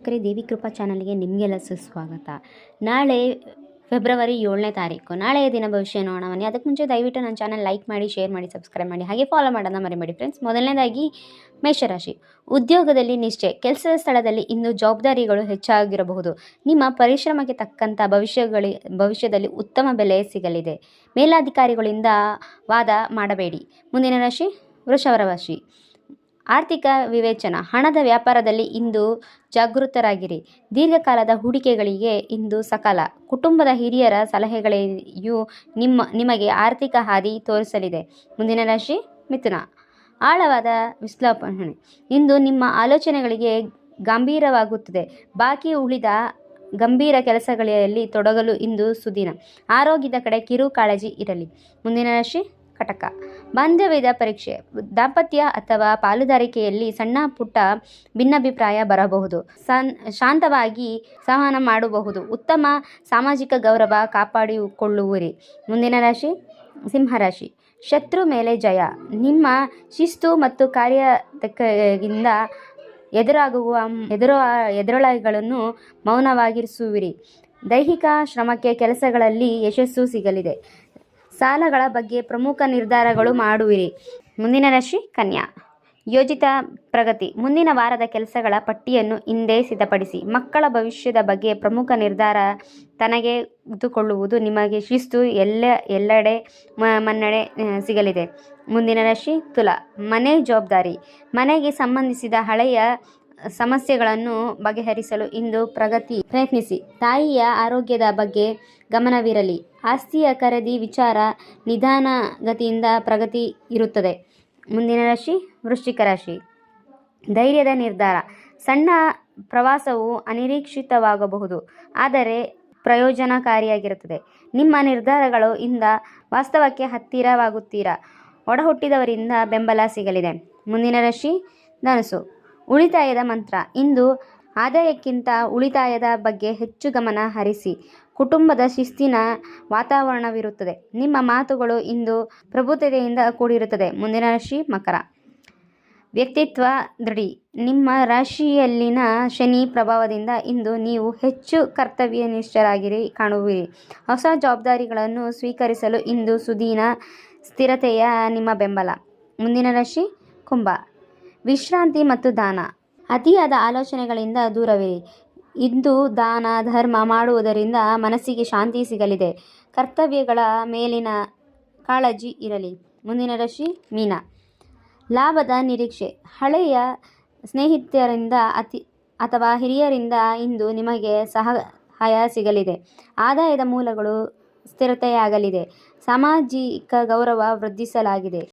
ವೀಕ್ಷಕರೇ, ದೇವಿ ಕೃಪಾ ಚಾನಲ್ಗೆ ನಿಮಗೆಲ್ಲ ಸುಸ್ವಾಗತ. ನಾಳೆ ಫೆಬ್ರವರಿ ಏಳನೇ ತಾರೀಕು. ನಾಳೆಯ ದಿನ ಭವಿಷ್ಯ ನೋಡೋಣ ಅದಕ್ಕೆ ಮುಂಚೆ ದಯವಿಟ್ಟು ನನ್ನ ಚಾನಲ್ ಲೈಕ್ ಮಾಡಿ, ಶೇರ್ ಮಾಡಿ, ಸಬ್ಸ್ಕ್ರೈಬ್ ಮಾಡಿ. ಹಾಗೆ ಫಾಲೋ ಮಾಡೋದನ್ನ ಮರಿಬೇಡಿ ಫ್ರೆಂಡ್ಸ್ ಮೊದಲನೇದಾಗಿ, ಮೇಷರಾಶಿ. ಉದ್ಯೋಗದಲ್ಲಿ ನಿಷ್ಠೆ ಕೆಲಸದ ಸ್ಥಳದಲ್ಲಿ ಇಂದು ಜವಾಬ್ದಾರಿಗಳು ಹೆಚ್ಚಾಗಿರಬಹುದು. ನಿಮ್ಮ ಪರಿಶ್ರಮಕ್ಕೆ ತಕ್ಕಂಥ ಭವಿಷ್ಯಗಳಿ, ಭವಿಷ್ಯದಲ್ಲಿ ಉತ್ತಮ ಬೆಲೆ ಸಿಗಲಿದೆ. ಮೇಲಾಧಿಕಾರಿಗಳಿಂದ ವಾದ ಮಾಡಬೇಡಿ. ಮುಂದಿನ ರಾಶಿ, ವೃಷಭ ರಾಶಿ. ಆರ್ಥಿಕ ವಿವೇಚನ, ಹಣದ ವ್ಯಾಪಾರದಲ್ಲಿ ಇಂದು ಜಾಗೃತರಾಗಿರಿ. ದೀರ್ಘಕಾಲದ ಹೂಡಿಕೆಗಳಿಗೆ ಇಂದು ಸಕಾಲ. ಕುಟುಂಬದ ಹಿರಿಯರ ಸಲಹೆಗಳೆಯೂ ನಿಮ್ಮ, ನಿಮಗೆ ಆರ್ಥಿಕ ಹಾದಿ ತೋರಿಸಲಿದೆ. ಮುಂದಿನ ರಾಶಿ ಮಿಥುನ. ಆಳವಾದ ವಿಶ್ಲೇಷಣೆ ಇಂದು ನಿಮ್ಮ ಆಲೋಚನೆಗಳಿಗೆ ಗಂಭೀರವಾಗುತ್ತದೆ. ಬಾಕಿ ಉಳಿದ ಗಂಭೀರ ಕೆಲಸಗಳಲ್ಲಿ ತೊಡಗಲು ಇಂದು ಸುದಿನ. ಆರೋಗ್ಯದ ಕಡೆ ಕಿರು ಕಾಳಜಿ ಇರಲಿ. ಮುಂದಿನ ರಾಶಿ ಕಟಕ ಬಾಂಧವ್ಯದ ಪರೀಕ್ಷೆ. ದಾಂಪತ್ಯ ಅಥವಾ ಪಾಲುದಾರಿಕೆಯಲ್ಲಿ ಸಣ್ಣ ಪುಟ್ಟ ಭಿನ್ನಾಭಿಪ್ರಾಯ ಬರಬಹುದು. ಸನ್, ಶಾಂತವಾಗಿ ಸಂವಹನ ಮಾಡಬಹುದು. ಉತ್ತಮ ಸಾಮಾಜಿಕ ಗೌರವ ಕಾಪಾಡಿಕೊಳ್ಳುವಿರಿ. ಮುಂದಿನ ರಾಶಿ ಸಿಂಹರಾಶಿ ಶತ್ರು ಮೇಲೆ ಜಯ. ನಿಮ್ಮ ಶಿಸ್ತು ಮತ್ತು ಕಾರ್ಯದಿಂದ ಎದುರಾಗುವ, ಎದುರು, ಎದುರಾಳಿಗಳನ್ನು ಮೌನವಾಗಿರಿಸುವಿರಿ. ದೈಹಿಕ ಶ್ರಮಕ್ಕೆ ಕೆಲಸಗಳಲ್ಲಿ ಯಶಸ್ಸು ಸಿಗಲಿದೆ. ಸಾಲಗಳ ಬಗ್ಗೆ ಪ್ರಮುಖ ನಿರ್ಧಾರಗಳು ಮಾಡುವಿರಿ. ಮುಂದಿನ ರಾಶಿ ಕನ್ಯಾ. ಯೋಜಿತ ಪ್ರಗತಿ. ಮುಂದಿನ ವಾರದ ಕೆಲಸಗಳ ಪಟ್ಟಿಯನ್ನು ಹಿಂದೆ ಸಿದ್ಧಪಡಿಸಿ. ಮಕ್ಕಳ ಭವಿಷ್ಯದ ಬಗ್ಗೆ ಪ್ರಮುಖ ನಿರ್ಧಾರ ತನಗೆ ತೆಗೆದುಕೊಳ್ಳುವುದು ನಿಮಗೆ ಶಿಸ್ತು ಎಲ್ಲ, ಎಲ್ಲೆಡೆ ಮ, ಮನ್ನಣೆ ಸಿಗಲಿದೆ. ಮುಂದಿನ ರಾಶಿ ತುಲಾ. ಮನೆ ಜವಾಬ್ದಾರಿ. ಮನೆಗೆ ಸಂಬಂಧಿಸಿದ ಹಳೆಯ ಸಮಸ್ಯೆಗಳನ್ನು ಬಗೆಹರಿಸಲು ಇಂದು ಪ್ರಗತಿ ಪ್ರಯತ್ನಿಸಿ. ತಾಯಿಯ ಆರೋಗ್ಯದ ಬಗ್ಗೆ ಗಮನವಿರಲಿ. ಆಸ್ತಿಯ ಖರೀದಿ ವಿಚಾರ ನಿಧಾನಗತಿಯಿಂದ ಪ್ರಗತಿ ಇರುತ್ತದೆ. ಮುಂದಿನ ರಾಶಿ ವೃಶ್ಚಿಕ ರಾಶಿ. ಧೈರ್ಯದ ನಿರ್ಧಾರ. ಸಣ್ಣ ಪ್ರವಾಸವು ಅನಿರೀಕ್ಷಿತವಾಗಬಹುದು, ಆದರೆ ಪ್ರಯೋಜನಕಾರಿಯಾಗಿರುತ್ತದೆ. ನಿಮ್ಮ ನಿರ್ಧಾರಗಳು ಇಂದ ವಾಸ್ತವಕ್ಕೆ ಹತ್ತಿರವಾಗುತ್ತೀರಾ? ಒಡಹುಟ್ಟಿದವರಿಂದ ಬೆಂಬಲ ಸಿಗಲಿದೆ. ಮುಂದಿನ ರಾಶಿ ಧನುಸು. ಉಳಿತಾಯದ ಮಂತ್ರ. ಇಂದು ಆದಾಯಕ್ಕಿಂತ ಉಳಿತಾಯದ ಬಗ್ಗೆ ಹೆಚ್ಚು ಗಮನ ಹರಿಸಿ, ಕುಟುಂಬದ ಶಿಸ್ತಿನ ವಾತಾವರಣವಿರುತ್ತದೆ. ನಿಮ್ಮ ಮಾತುಗಳು ಇಂದು ಪ್ರಬುದ್ಧತೆಯಿಂದ ಕೂಡಿರುತ್ತದೆ. ಮುಂದಿನ ರಾಶಿ ಮಕರ. ವ್ಯಕ್ತಿತ್ವ ದೃಢಿ. ನಿಮ್ಮ ರಾಶಿಯಲ್ಲಿನ ಶನಿ ಪ್ರಭಾವದಿಂದ ಇಂದು ನೀವು ಹೆಚ್ಚು ಕರ್ತವ್ಯ ನಿಷ್ಠರಾಗಿರಿ ಕಾಣುವಿರಿ. ಹೊಸ ಜವಾಬ್ದಾರಿಗಳನ್ನು ಸ್ವೀಕರಿಸಲು ಇಂದು ಸುದೀನ ಸ್ಥಿರತೆಯ ನಿಮ್ಮ ಬೆಂಬಲ. ಮುಂದಿನ ರಾಶಿ ಕುಂಭ. ವಿಶ್ರಾಂತಿ ಮತ್ತು ದಾನ. ಅತಿಯಾದ ಆಲೋಚನೆಗಳಿಂದ ದೂರವಿರಿ. ಇಂದು ದಾನ, ಧರ್ಮ ಮಾಡುವುದರಿಂದ ಮನಸ್ಸಿಗೆ ಶಾಂತಿ ಸಿಗಲಿದೆ. ಕರ್ತವ್ಯಗಳ ಮೇಲಿನ ಕಾಳಜಿ ಇರಲಿ. ಮುಂದಿನ ರಶಿ ಮೀನ. ಲಾಭದ ನಿರೀಕ್ಷೆ. ಹಳೆಯ ಸ್ನೇಹಿತರಿಂದ ಅತಿ ಅಥವಾ ಹಿರಿಯರಿಂದ ಇಂದು ನಿಮಗೆ ಸಹಾಯ ಸಿಗಲಿದೆ. ಆದಾಯದ ಮೂಲಗಳು ಸ್ಥಿರತೆಯಾಗಲಿದೆ. ಸಾಮಾಜಿಕ ಗೌರವ ವೃದ್ಧಿಸಲಾಗಿದೆ.